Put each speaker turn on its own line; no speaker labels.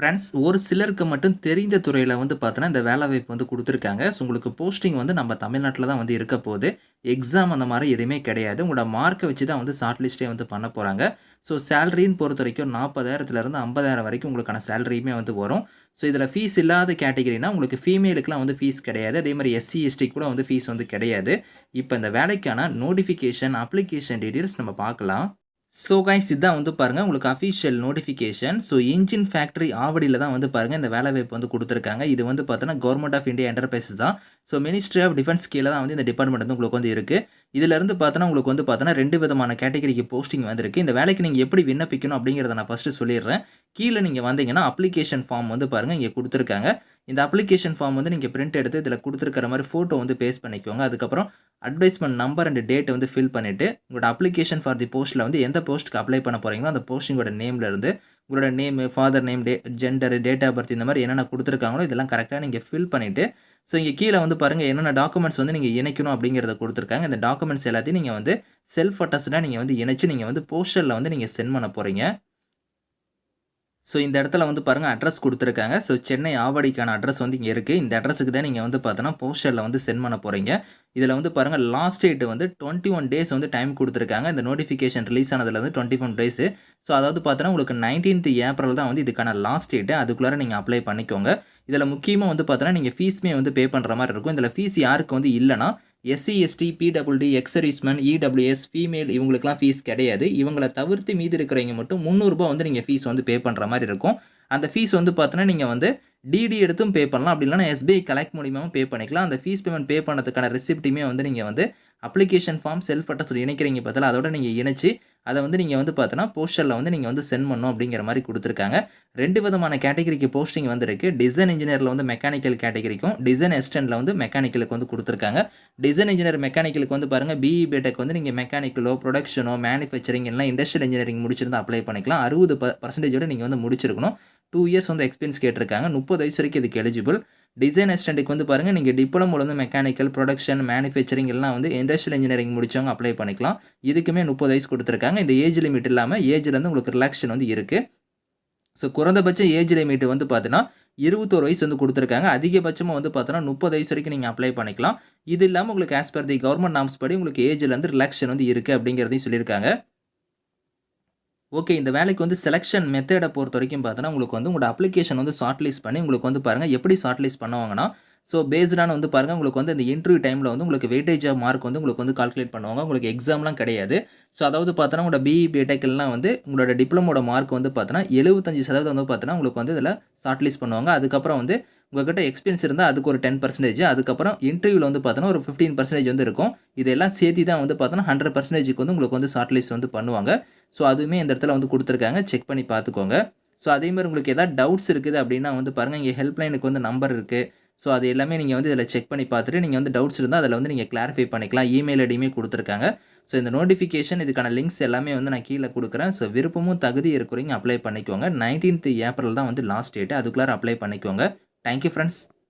Friends ஒரு சிலருக்கு மட்டும் தெரிந்த துறையில் வந்து பார்த்தோன்னா இந்த வேலை வாய்ப்பு வந்து கொடுத்துருக்காங்க. ஸோ உங்களுக்கு போஸ்டிங் வந்து நம்ம தமிழ்நாட்டில் தான் வந்து இருக்க போகுது. எக்ஸாம் அந்த மாதிரி எதுவுமே கிடையாது. உங்களோட மார்க்கை வச்சு தான் வந்து ஷார்ட் லிஸ்ட்டே வந்து பண்ண போகிறாங்க ஸோ சேலரின்னு பொறுத்த வரைக்கும் நாற்பதாயிரத்துலேருந்து ஐம்பதாயிரம் வரைக்கும் உங்களுக்கான சேலரியுமே வந்து வரும். ஸோ இதில் ஃபீஸ் இல்லாத கேட்டகரினா உங்களுக்கு ஃபீமேலுக்குலாம் வந்து ஃபீஸ் கிடையாது. அதே மாதிரி எஸ்சி எஸ்டி கூட வந்து ஃபீஸ் வந்து கிடையாது. இப்போ இந்த வேலைக்கான நோட்டிஃபிகேஷன் அப்ளிகேஷன் டீட்டெயில்ஸ் நம்ம பார்க்கலாம். ஸோ கைஸ் இதுதான் வந்து பாருங்கள் உங்களுக்கு official notification so engine factory ஆவடியில் தான் வந்து பாருங்கள் இந்த வேலை வாய்ப்பு வந்து கொடுத்துருக்காங்க. இது வந்து பார்த்தோன்னா கவர்மெண்ட் ஆஃப் இந்தியா என்டர்பிரைசஸ் தான். ஸோ மினிஸ்ட்ரி ஆஃப் டிஃபென்ஸ் கீழே தான் வந்து இந்த டிபார்ட்மெண்ட் வந்து உங்களுக்கு வந்து இருக்குது இதிலிருந்து பார்த்தோன்னா உங்களுக்கு வந்து பார்த்தோன்னா ரெண்டு விதமான கேட்டகரிக்கு போஸ்டிங் வந்திருக்கு. இந்த வேலைக்கு நீங்கள் எப்படி விண்ணப்பிக்கணும் அப்படிங்கிறத நான் ஃபஸ்ட்டு சொல்லிடுறேன். கீழே நீங்கள் வந்தீங்கன்னா அப்ளிகேஷன் ஃபார்ம் வந்து பாருங்கள் இங்கே கொடுத்துருக்காங்க. இந்த அப்ளிகேஷன் ஃபார்ம் வந்து நீங்கள் பிரிண்ட் எடுத்து இதில் கொடுத்துருக்கிற மாதிரி ஃபோட்டோ வந்து பேஸ்ட் பண்ணிக்கோங்க. அதுக்கப்புறம் அட்வைஸ்மெண்ட் நம்பர் அண்ட் டேட்டை வந்து ஃபில் பண்ணிவிட்டு உங்களோட அப்ளிகேஷன் ஃபார் தி போஸ்ட்டில் வந்து எந்த போஸ்ட்டுக்கு அப்ளை பண்ண போகிறீங்களோ அந்த போஸ்டிங்கோட நேம்லேருந்து உங்களோட name father name day gender date of birth இந்த மாதிரி என்னென்ன கொடுத்துருக்காங்களோ இதெல்லாம் கரெக்டாக நீங்கள் ஃபில் பண்ணிவிட்டு ஸோ இங்கே கீழே வந்து பாருங்கள் என்னென்ன டாக்குமெண்ட்ஸ் வந்து நீங்கள் இணைக்கணும் அப்படிங்கிறத கொடுத்துருக்காங்க. இந்த டாக்குமெண்ட்ஸ் எல்லாத்தையும் நீங்கள் வந்து செல்ஃப் அட்டஸ்டாக நீங்கள் வந்து இணைச்சு நீங்கள் வந்து போஸ்டரில் வந்து நீங்கள் சென்ட் பண்ண போகிறீங்க ஸோ இந்த இடத்துல வந்து பாருங்கள் அட்ரஸ் கொடுத்துருக்காங்க. ஸோ சென்னை ஆவடிக்கான அட்ரஸ் வந்து இங்கே இருக்குது இந்த அட்ரஸுக்கு தான் நீங்கள் வந்து பார்த்தோன்னா போஸ்டரில் வந்து சென்ட் பண்ண போகிறீங்க இதில் வந்து பாருங்கள் லாஸ்ட் டேட் வந்து டுவெண்ட்டி ஒன் டேஸ் வந்து டைம் கொடுத்துருக்காங்க. இந்த நோட்டிஃபிகேஷன் ரிலீஸ் ஆனதில் வந்து டுவெண்ட்டி ஒன் டேஸு ஸோ அதாவது பார்த்தோன்னா உங்களுக்கு நைன்டீன்த் ஏப்ரல் தான் வந்து இதுக்கான லாஸ்ட் டேட்டு அதுக்குள்ளார நீங்கள் அப்ளை பண்ணிக்கோங்க. இதில் முக்கியமாக வந்து பார்த்தோன்னா நீங்கள் ஃபீஸ்மே வந்து பே பண்ணுற மாதிரி இருக்கும். இதில் ஃபீஸ் யாருக்கு வந்து இல்லைனா SC ST PWD ex serviceman EWS female இவங்களுக்குலாம் ஃபீஸ் கிடையாது. இவங்களை தவிர்த்து மீதி இருக்கிறவங்க மட்டும் முந்நூறுரூபா வந்து நீங்கள் ஃபீஸ் வந்து பே பண்ணுற மாதிரி இருக்கும். அந்த ஃபீஸ் வந்து பார்த்தோன்னா நீங்கள் வந்து டிடி எடுத்தும் பே பண்ணலாம். அப்படி இல்லைனா எஸ்பிஐ கலெக்ட் மூலியமாகவும் பே பண்ணிக்கலாம். அந்த ஃபீஸ் பேமெண்ட் பே பண்ணதுக்கான ரெசிப்ட்டுமே வந்து நீங்கள் வந்து அப்ளிகேஷன் ஃபார்ம் செல்ஃப் அட்டஸ்ட் இணைக்கிறீங்க பார்த்தா அதோட நீங்கள் இணைச்சி அதை வந்து நீங்கள் வந்து பார்த்தோன்னா போஸ்டரில் வந்து நீங்கள் வந்து சென்ட் பண்ணணும் அப்படிங்கிற மாதிரி கொடுத்துருக்காங்க. ரெண்டு விதமான கேட்டகரிக்கு போஸ்டிங் வந்துருக்கு. டிசைன் இன்ஜினியரில் வந்து மெக்கானிக்கல் கேட்டகரிக்கும் டிசைன் அசிஸ்டண்ட்டில் வந்து மெக்கானிக்கலுக்கு வந்து கொடுத்துருக்காங்க. டிசைன் இன்ஜினியர் மெக்கானிக்கலுக்கு வந்து பாருங்கள் பிஇ பேட்டெக் வந்து நீங்கள் மெக்கானிக்கலோ ப்ரொடக்ஷனோ மேனுஃபேக்சரிங் எல்லாம் இண்டஸ்ட்ரியல் இன்ஜினியரிங் முடிச்சிருந்தா அப்ளை பண்ணிக்கலாம். அறுபது ப பர்சன்டேஜோட நீங்கள் வந்து முடிச்சிருக்கணும். டூ இயர்ஸ் வந்து எக்ஸ்பீரியன்ஸ் கேட்டிருக்காங்க. முப்பது வயசு வரைக்கும் இதுக்கு எலிஜிபிள் டிசைன் அசிஸ்டண்ட்டுக்கு வந்து பாருங்கள் நீங்கள் டிப்ளமோ வந்து மெக்கானிக்கல் ப்ரொடக்ஷன் மேனுஃபேக்சரிங் எல்லாம் வந்து இண்டஸ்ட்ரியல் இன்ஜினியரிங் முடிச்சவங்க அப்ளை பண்ணிக்கலாம். இதுக்குமே முப்பது வயசு கொடுத்துருக்காங்க. இந்த ஏஜ் லிமிட் இல்லாமல் ஏஜ்லேருந்து உங்களுக்கு ரிலாக்ஷன் வந்து இருக்குது ஸோ குறைந்தபட்ச ஏஜ் லிமிட் வந்து பார்த்தீங்கன்னா இருபத்தோரு வயசு வந்து கொடுத்துருக்காங்க. அதிகபட்சமாக வந்து பார்த்தோன்னா முப்பது வயசு வரைக்கும் நீங்கள் அப்ளை பண்ணிக்கலாம். இது இல்லாமல் உங்களுக்கு as per the government norms படி உங்களுக்கு ஏஜ்லேருந்து ரிலாக்ஷன் வந்து இருக்குது அப்படிங்கிறதையும் சொல்லியிருக்காங்க. ஓகே இந்த வேலைக்கு வந்து செலெக்ஷன் மெத்தடை பொறுத்த வரைக்கும் பார்த்தோன்னா உங்களுக்கு வந்து உங்களோட அப்ளிகேஷன் வந்து ஷார்ட் லிஸ்ட் பண்ணி உங்களுக்கு வந்து பாருங்கள் எப்படி ஷார்ட் லிஸ்ட் பண்ணுவாங்கன்னா ஸோ பேஸ்டான வந்து பாருங்கள் உங்களுக்கு வந்து இந்த இன்டர்வியூ டைமில் வந்து உங்களுக்கு வெயிட்டேஜ் ஆஃப் மார்க் வந்து உங்களுக்கு வந்து கால்குலேட் பண்ணுவாங்க. உங்களுக்கு எக்ஸாம்லாம் கிடையாது. ஸோ அதாவது பார்த்தோன்னா உங்களோட பிஇ பிடெக்லாம் வந்து உங்களோட டிப்ளமோட மார்க் வந்து பார்த்தோன்னா எழுபத்தஞ்சு சதவீதம் வந்து பார்த்தோன்னா உங்களுக்கு வந்து இதில் ஷார்ட் லிஸ்ட் பண்ணுவாங்க. அதுக்கப்புறம் வந்து உங்கள்கிட்ட எக்ஸ்பீரியன்ஸ் இருந்தால் அதுக்கு ஒரு டென் பர்சன்டேஜ் அதுக்கப்புறம் இன்டர்வியூவில் வந்து பார்த்தோன்னா ஒரு ஃபிஃப்டீன் பர்சன்டேஜ் வந்து இருக்கும். இதெல்லாம் சேர்த்து தான் வந்து பார்த்தோன்னா ஹண்ட்ரட் பர்சன்டேஜுக்கு வந்து உங்களுக்கு வந்து ஷார்ட் லிஸ்ட் வந்து பண்ணுவாங்க. ஸோ அதுவுமே இந்த இடத்துல வந்து கொடுத்துருக்காங்க. செக் பண்ணி பார்த்துக்கோங்க. ஸோ அதே மாதிரி உங்களுக்கு எதாவது டவுட்ஸ் இருக்குது அப்படின்னா வந்து பாருங்கள் இங்கே ஹெல்ப்லைனுக்கு வந்து நம்பர் இருக்குது ஸோ அது எல்லாமே நீங்கள் வந்து இதில் செக் பண்ணி பார்த்துட்டு நீங்கள் வந்து டவுட்ஸ் இருந்தால் அதில் வந்து நீங்கள் கிளாரிஃபை பண்ணிக்கலாம். இமெயில் ஐடியுமே கொடுத்துருக்காங்க. ஸோ இந்த நோட்டிஃபிகேஷன் இதுக்கான லிங்க்ஸ் எல்லாமே வந்து நான் கீழே கொடுக்குறேன். ஸோ விருப்பமும் தகுதி இருக்கிறவங்க அப்ளை பண்ணிக்கோங்க. நைன்டீன்த் ஏப்ரல் தான் வந்து லாஸ்ட் டேட்டு அதுக்குள்ளார அப்ளை பண்ணிக்கோங்க. Thank you friends